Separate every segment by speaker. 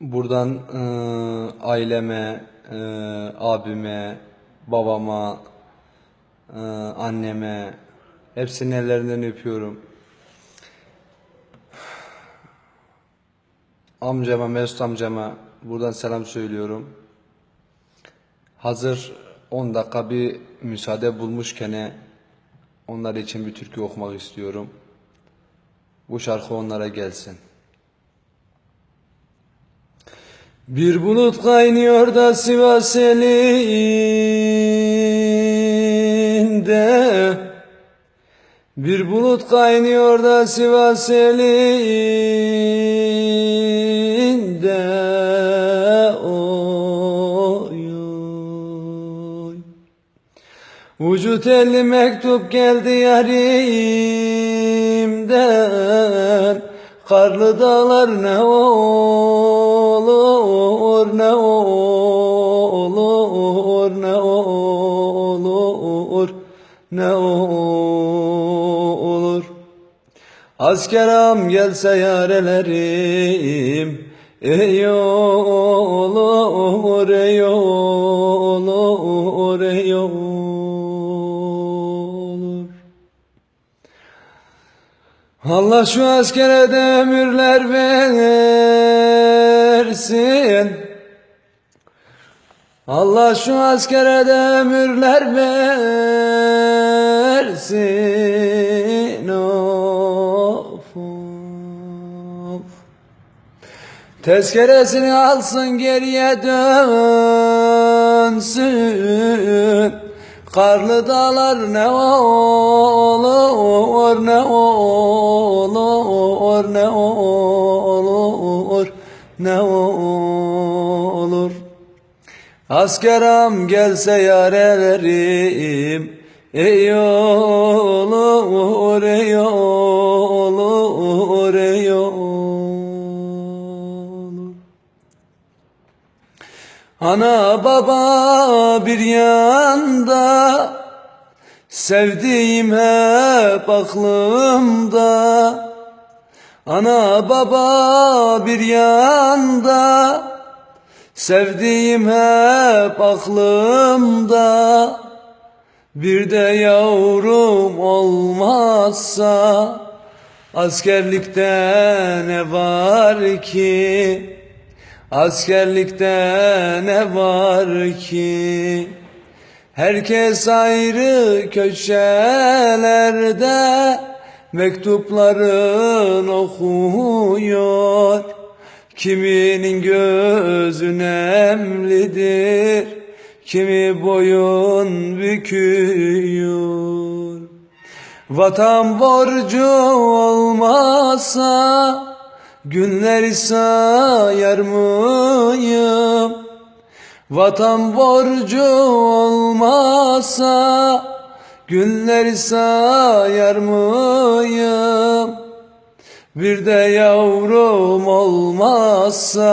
Speaker 1: Buradan e, aileme, e, abime, babama, e, anneme, hepsinin ellerinden öpüyorum. Amcama, Mesut amcama buradan selam söylüyorum. Hazır 10 dakika bir müsaade bulmuşken onlar için bir türkü okumak istiyorum. Bu şarkı onlara gelsin. Bir bulut kaynıyor da Sivas elinde. Bir bulut kaynıyor da Sivas elinde. Oy oy. Vücut elli mektup geldi yarimden Karlı dağlar ne olur ne olur ne olur ne olur. Askeram gelse yarelerim Ey olur ey olur ey olur Allah şu askere de ömürler versin. Allah şu askere de ömürler versin. Of of. Tezkeresini alsın geriye dönsün Karlı dağlar ne olur ne olur ne olur ne olur. Askeram gelse yarelerim Ey olur ey olur Ana baba bir yanda Sevdiğim hep aklımda. Ana baba bir yanda Sevdiğim hep aklımda. Bir de yavrum olmazsa Askerlikte ne var ki Askerlikte ne var ki? Herkes ayrı köşelerde Mektupların okuyor. Kiminin gözü nemlidir Kimi boyun büküyor. Vatan borcu olmasa Günleri sayar mıyım? Vatan borcu olmasa Günleri sayar mıyım? Bir de yavrum olmazsa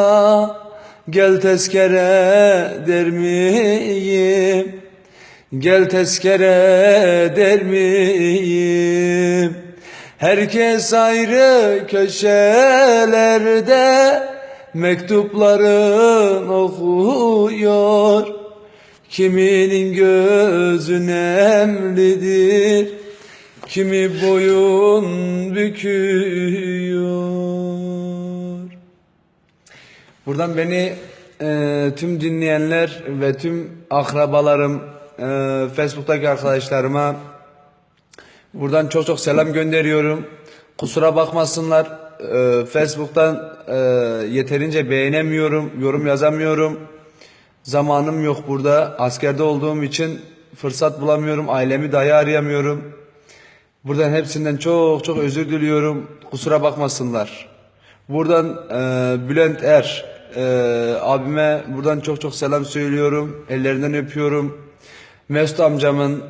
Speaker 1: Gel tezkere der miyim? Gel tezkere der miyim? Herkes ayrı köşelerde Mektupların okuyor. Kiminin gözü nemlidir Kimi boyun büküyor. Buradan beni e, tüm dinleyenler ve tüm akrabalarım, e, Facebook'taki arkadaşlarıma buradan çok çok selam gönderiyorum. Kusura bakmasınlar. E, Facebook'tan e, yeterince beğenemiyorum, yorum yazamıyorum. Zamanım yok burada. Askerde olduğum için fırsat bulamıyorum. Ailemi dahi arayamıyorum. Buradan hepsinden çok çok özür diliyorum. Kusura bakmasınlar. Buradan e, Bülent Er e, abime buradan çok çok selam söylüyorum. Ellerinden öpüyorum. Mesut amcamın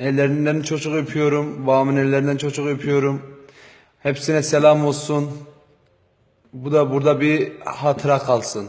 Speaker 1: ellerinden çok öpüyorum. Babamın ellerinden çok öpüyorum. Hepsine selam olsun. Bu da burada bir hatıra kalsın.